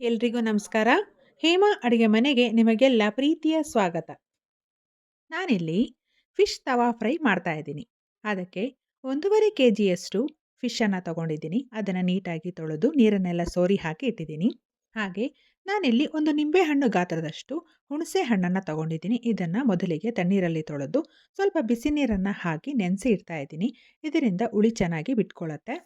ಎಲ್ರಿಗೂ ನಮಸ್ಕಾರ. ಹೇಮಾ ಅಡುಗೆ ಮನೆಗೆ ನಿಮಗೆಲ್ಲ ಪ್ರೀತಿಯ ಸ್ವಾಗತ. ನಾನಿಲ್ಲಿ ಫಿಶ್ ತವಾ ಫ್ರೈ ಮಾಡ್ತಾ ಇದ್ದೀನಿ. ಅದಕ್ಕೆ ಒಂದೂವರೆ ಕೆ ಜಿಯಷ್ಟು ಫಿಶನ್ನು ತಗೊಂಡಿದ್ದೀನಿ. ಅದನ್ನು ನೀಟಾಗಿ ತೊಳೆದು ನೀರನ್ನೆಲ್ಲ ಸೋರಿ ಹಾಕಿ ಇಟ್ಟಿದ್ದೀನಿ. ಹಾಗೆ ನಾನಿಲ್ಲಿ ಒಂದು ನಿಂಬೆಹಣ್ಣು ಗಾತ್ರದಷ್ಟು ಹುಣಸೆ ಹಣ್ಣನ್ನು ತಗೊಂಡಿದ್ದೀನಿ. ಇದನ್ನು ಮೊದಲಿಗೆ ತಣ್ಣೀರಲ್ಲಿ ತೊಳೆದು ಸ್ವಲ್ಪ ಬಿಸಿ ನೀರನ್ನು ಹಾಕಿ ನೆನೆಸಿ ಇಡ್ತಾ ಇದ್ದೀನಿ. ಇದರಿಂದ ಉಳಿ ಚೆನ್ನಾಗಿ ಬಿಟ್ಕೊಳ್ಳುತ್ತೆ.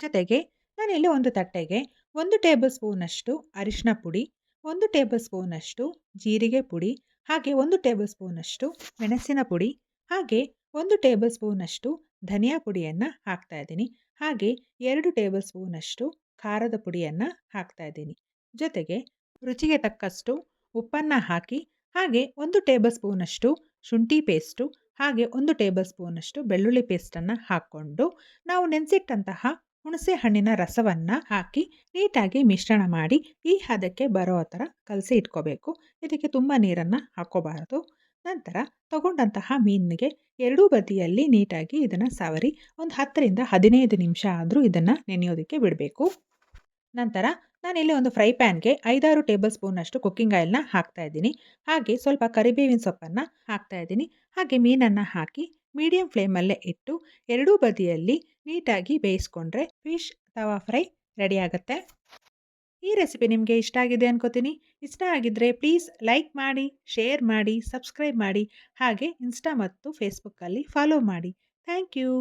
ಜೊತೆಗೆ ನಾನಿಲ್ಲಿ ಒಂದು ತಟ್ಟೆಗೆ ಒಂದು ಟೇಬಲ್ ಸ್ಪೂನಷ್ಟು ಅರಿಶಿನ ಪುಡಿ, ಒಂದು ಟೇಬಲ್ ಸ್ಪೂನಷ್ಟು ಜೀರಿಗೆ ಪುಡಿ, ಹಾಗೆ ಒಂದು ಟೇಬಲ್ ಸ್ಪೂನಷ್ಟು ಮೆಣಸಿನ ಪುಡಿ, ಹಾಗೆ ಒಂದು ಟೇಬಲ್ ಸ್ಪೂನಷ್ಟು ಧನಿಯಾ ಪುಡಿಯನ್ನು ಹಾಕ್ತಾ ಇದ್ದೀನಿ. ಹಾಗೆ ಎರಡು ಟೇಬಲ್ ಸ್ಪೂನಷ್ಟು ಖಾರದ ಪುಡಿಯನ್ನು ಹಾಕ್ತಾ ಇದ್ದೀನಿ. ಜೊತೆಗೆ ರುಚಿಗೆ ತಕ್ಕಷ್ಟು ಉಪ್ಪನ್ನು ಹಾಕಿ, ಹಾಗೆ ಒಂದು ಟೇಬಲ್ ಸ್ಪೂನಷ್ಟು ಶುಂಠಿ ಪೇಸ್ಟು, ಹಾಗೆ ಒಂದು ಟೇಬಲ್ ಸ್ಪೂನಷ್ಟು ಬೆಳ್ಳುಳ್ಳಿ ಪೇಸ್ಟನ್ನು ಹಾಕ್ಕೊಂಡು ನಾವು ನೆನೆಸಿಟ್ಟಂತಹ ಹುಣಸೆ ಹಣ್ಣಿನ ರಸವನ್ನು ಹಾಕಿ ನೀಟಾಗಿ ಮಿಶ್ರಣ ಮಾಡಿ ಈ ಹದಕ್ಕೆ ಬರೋ ಥರ ಕಲಸಿ ಇಟ್ಕೋಬೇಕು. ಇದಕ್ಕೆ ತುಂಬ ನೀರನ್ನು ಹಾಕೋಬಾರದು ನಂತರ ತಗೊಂಡಂತಹ ಮೀನಿಗೆ ಎರಡೂ ಬದಿಯಲ್ಲಿ ನೀಟಾಗಿ ಇದನ್ನು ಸವರಿ ಒಂದು ಹತ್ತರಿಂದ ಹದಿನೈದು ನಿಮಿಷ ಆದರೂ ಇದನ್ನು ನೆನೆಯೋದಕ್ಕೆ ಬಿಡಬೇಕು. ನಂತರ ನಾನಿಲ್ಲಿ ಒಂದು ಫ್ರೈ ಪ್ಯಾನ್ಗೆ ಐದಾರು ಟೇಬಲ್ ಸ್ಪೂನಷ್ಟು ಕುಕ್ಕಿಂಗ್ ಆಯಿಲ್ನ ಹಾಕ್ತಾ ಇದ್ದೀನಿ. ಹಾಗೆ ಸ್ವಲ್ಪ ಕರಿಬೇವಿನ ಸೊಪ್ಪನ್ನು ಹಾಕ್ತಾ ಇದ್ದೀನಿ. ಹಾಗೆ ಮೀನನ್ನು ಹಾಕಿ ಮೀಡಿಯಂ ಫ್ಲೇಮಲ್ಲೇ ಇಟ್ಟು ಎರಡೂ ಬದಿಯಲ್ಲಿ ನೀಟಾಗಿ ಬೇಯಿಸ್ಕೊಂಡ್ರೆ ಫಿಶ್ ತವಾ ಫ್ರೈ ರೆಡಿ ಆಗುತ್ತೆ. ಈ ರೆಸಿಪಿ ನಿಮಗೆ ಇಷ್ಟ ಆಗಿದೆ ಅನ್ಕೋತೀನಿ. ಇಷ್ಟ ಆಗಿದ್ದರೆ ಪ್ಲೀಸ್ ಲೈಕ್ ಮಾಡಿ, ಶೇರ್ ಮಾಡಿ, ಸಬ್ಸ್ಕ್ರೈಬ್ ಮಾಡಿ ಹಾಗೆ ಇನ್ಸ್ಟಾ ಮತ್ತು ಫೇಸ್ಬುಕ್ಕಲ್ಲಿ ಫಾಲೋ ಮಾಡಿ. Thank you.